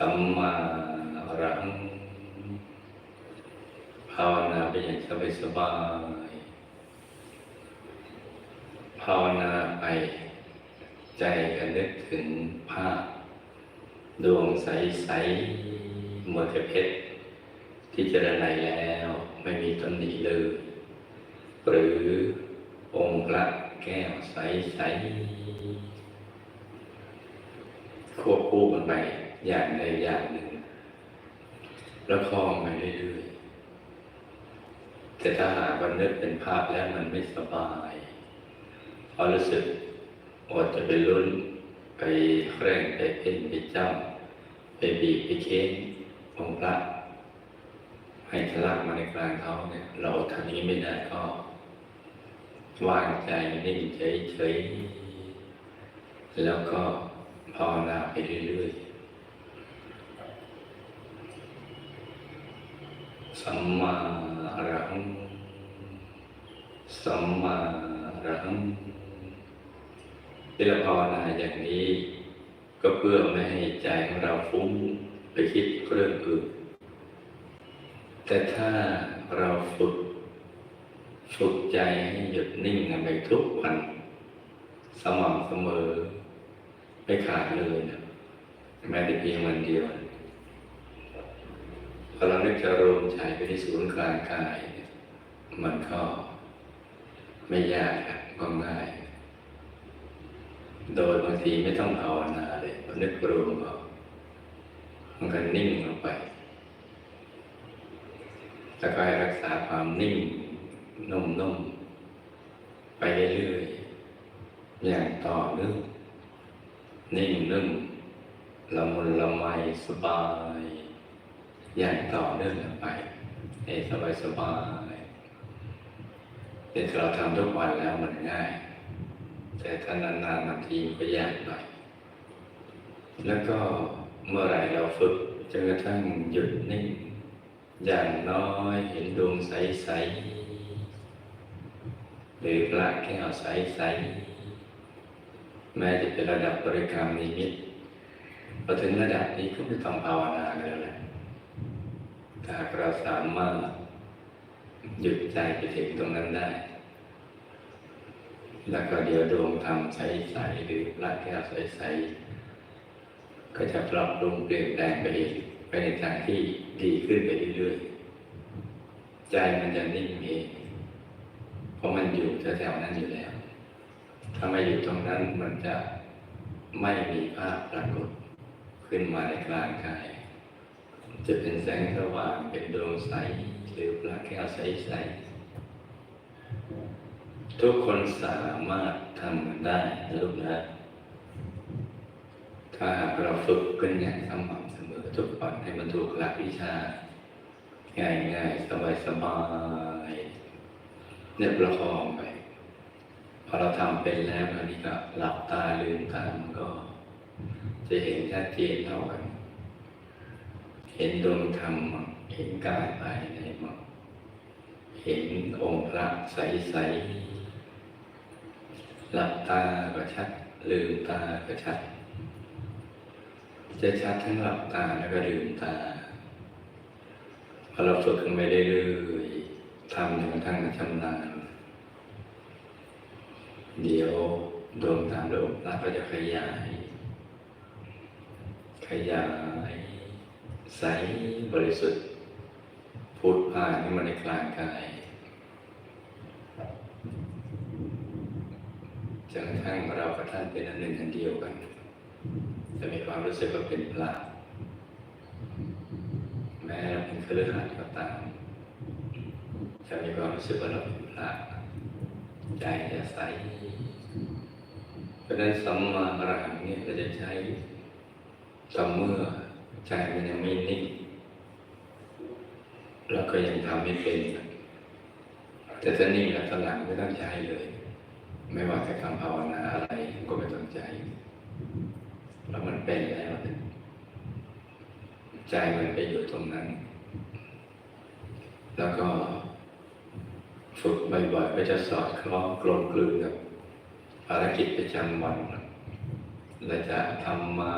สัมมาอรังภาวนาไปอย่างสบายสบายๆภาวนาไปใจก็นึกถึงภาพ ดวงใสๆหมือนกับเพชรที่เจรไนแล้วไม่มีตำหนิเลยหรือองค์พระแก้วใสๆควบคู่กันไป อย่างใดอย่างหนึ่งแล้วคลองไปเรื่อยๆแต่ถ้าหากวันนึกเป็นภาพแล้วมันไม่สบายเพรารู้สึกอดจะไปลุ้นไปแคร่งไปเป็นไปจ้ำไปบีบไปเค้นองพระให้ทะลักมาในกลางเขาเนี่ย เราทำนี้ไม่ได้ก็วางใจนิ่งเฉยๆแล้วก็ภาวนาไปเรื่อยๆ สัมมาอรหังสัมมาอรหังที่เราภาวนาอย่างนี้ ก็เพื่อไม่ให้ใจของเราฟุ้งไปคิดเรื่องอื่น แต่ถ้าเราฝึกฝึกใจให้หยุดนิ่งกันไปทุกวัน สม่ำเสมอ ไม่ขาดเลยนะแม้แต่เพียงวันเดียว พอเรานึกจะรวมใจไปที่ศูนย์กลางกายเนี่ยมันก็ไม่ยากครับก็ง่าย โดยบางทีไม่ต้องภาวนาเลยพอนึกรวมเอามันก็นิ่งลงไปแล้วก็ให้รักษาความนิ่งนุ่มๆไปเรื่อยๆอย่างต่อเนื่องนิ่งนุ่มละมุนละไมสบาย อย่างต่อเนื่องไปให้สบายสบายๆแต่เราทำทุกวันแล้วมันง่าย แต่ถ้านานๆบางทีก็ยากหน่อย แล้วก็เมื่อไหร่เราฝึกจนกระทั่งหยุดนิ่ง อย่างน้อยเห็นดวงใสๆหรือพระแก้วใสๆแม้จะเป็นระดับบริกรรมนิมิตพอถึงระดับนี้ก็ไม่ต้องภาวนากันแล้วแหละ ถ้าหากเราสามารถหยุดใจไปถึงตรงนั้นได้ แล้วก็เดี๋ยวดวงธรรมใสๆหรือพระแก้วใสๆก็จะปรับปรุงเปลี่ยนแปลงไปเองไปในทางที่ดีขึ้นไปเรื่อยๆ ใจมันจะนิ่งเอง เพราะมันอยู่แถวๆนั้นอยู่แล้วถ้าไม่อยู่ตรงนั้นมันจะไม่มีภาพปรากฏขึ้นมาในกลางกาย จะเป็นแสงสว่างเป็นดวงใส หรือพระแก้วใสๆทุกคนสามารถทำมันได้นะลูกนะ ถ้าหากเราฝึกกันอย่างสม่ำเสมอทุกวันให้มันถูกหลักวิชา ง่ายๆ สบายๆเนี่ยประคองไปพอเราทำเป็นแล้วอันนี้ก็หลับตาลืมตามันก็ จะเห็นชัดเจนเท่ากัน เห็นดวงธรรม เห็นกายภายในมังเห็นองค์พระใสๆหลับตาก็ชัด ลืมตาก็ชัด จะชัดทั้งหลับตาแล้วก็ลืมตาพอเราฝึกกันไปเรื่อยๆทำจนกระทั่งชำนาญเดี๋ยวดวงตามดวงตาก็จะขยาย ขยาย ใสบริสุทธิ์พุทผ่านขึ้นมาในกลางกายจนกระทั่งเรากับท่านเป็นอันหนึ่งอันเดียวกัน จะมีความรู้สึกว่าเป็นพระแม้เราเป็นเครือข่ายก็ตามจะมีความรู้สึกว่าเราเป็นพระใจจะใสเพราะฉะนั้นสัมมาอรหังเนี่ยเราจะใช้ต่อเมื่อ ใจมันยังไม่นิ่งเราก็ยังทำไม่เป็น แต่ถ้านิ่งแล้วตอนหลังไม่ต้องใช้เลย ไม่ว่าจะคำภาวนาอะไรก็ไม่ต้องใจแล้วมันเป็นแล้วใจมันไปอยู่ตรงนั้น แล้วก็ฝึกบ่อยๆก็จะสอดคล้องกลมกลืนกับภารกิจประจำวันเราจะทำมา